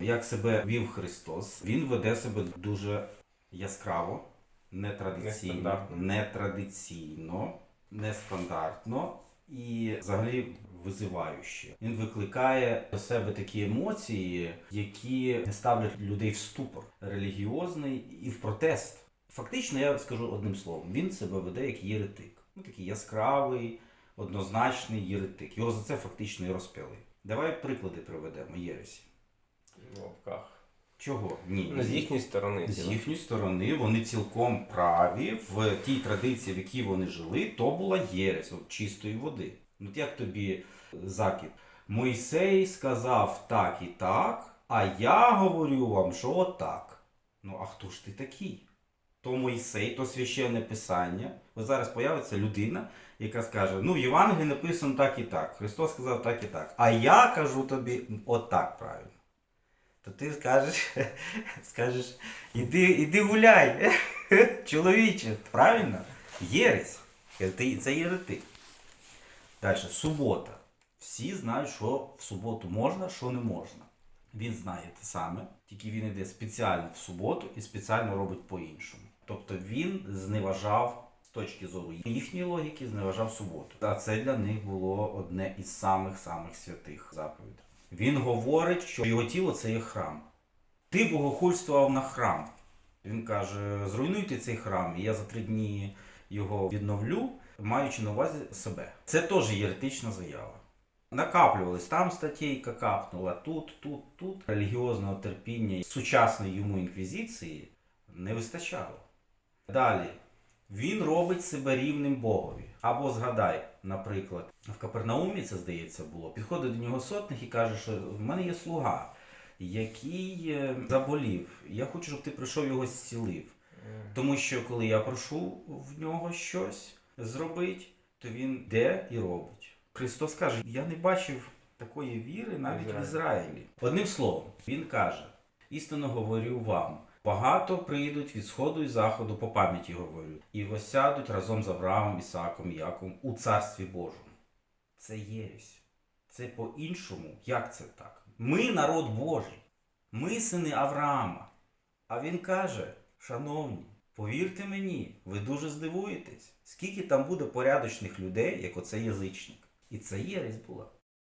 Як себе вів Христос, він веде себе дуже яскраво, нетрадиційно, нетрадиційно, нестандартно і взагалі визивающе. Він викликає до себе такі емоції, які ставлять людей в ступор релігіозний і в протест. Фактично, я скажу одним словом, він себе веде як єретик. Ну такий яскравий, однозначний єретик. Його за це фактично і розп'яли. Давай приклади приведемо Єресі. В лапках. Чого? Ні. Ну, з їхньої сторони. З їхньої сторони вони цілком праві в тій традиції, в якій вони жили, то була єресь от чистої води. Ну от як тобі закид? Мойсей сказав так і так, а я говорю вам, що отак. Ну а хто ж ти такий? То Мойсей, то священне писання. Ось зараз появиться людина, яка скаже: ну в Євангелії написано так і так. Христос сказав так і так. А я кажу тобі отак правильно. То ти скажеш, скажеш, іди, іди гуляй, чоловіче, правильно? Єресь. Це єретик. Далі, субота. Всі знають, що в суботу можна, що не можна. Він знає те саме, тільки він йде спеціально в суботу і спеціально робить по-іншому. Тобто він зневажав з точки зору їхньої логіки, зневажав суботу. А це для них було одне із самих-самих святих заповідей. Він говорить, що його тіло це є храм. Ти богохульствував на храм. Він каже: зруйнуйте цей храм, і я за три дні його відновлю, маючи на увазі себе. Це теж єретична заява. Накаплювались там статейка капнула, тут, тут, тут. Релігіозного терпіння сучасної йому інквізиції не вистачало. Далі. Він робить себе рівним Богові. Або згадай, наприклад, в Капернаумі це здається було. Підходить до нього сотник і каже, що в мене є слуга, який е, заболів. Я хочу, щоб ти прийшов його зцілив. Тому що коли я прошу в нього щось зробити, то він йде і робить. Христос каже: я не бачив такої віри навіть в Ізраїлі. Ізраїлі. Одним словом, він каже: істинно говорю вам. Багато прийдуть від сходу і заходу по пам'яті говорю, і осядуть разом з Авраамом, Ісааком і Яковом у царстві Божому. Це єресь. Це по-іншому. Як це так? Ми народ Божий, ми сини Авраама. А він каже: шановні, повірте мені, ви дуже здивуєтесь, скільки там буде порядочних людей, як оце язичник. І це єресь була.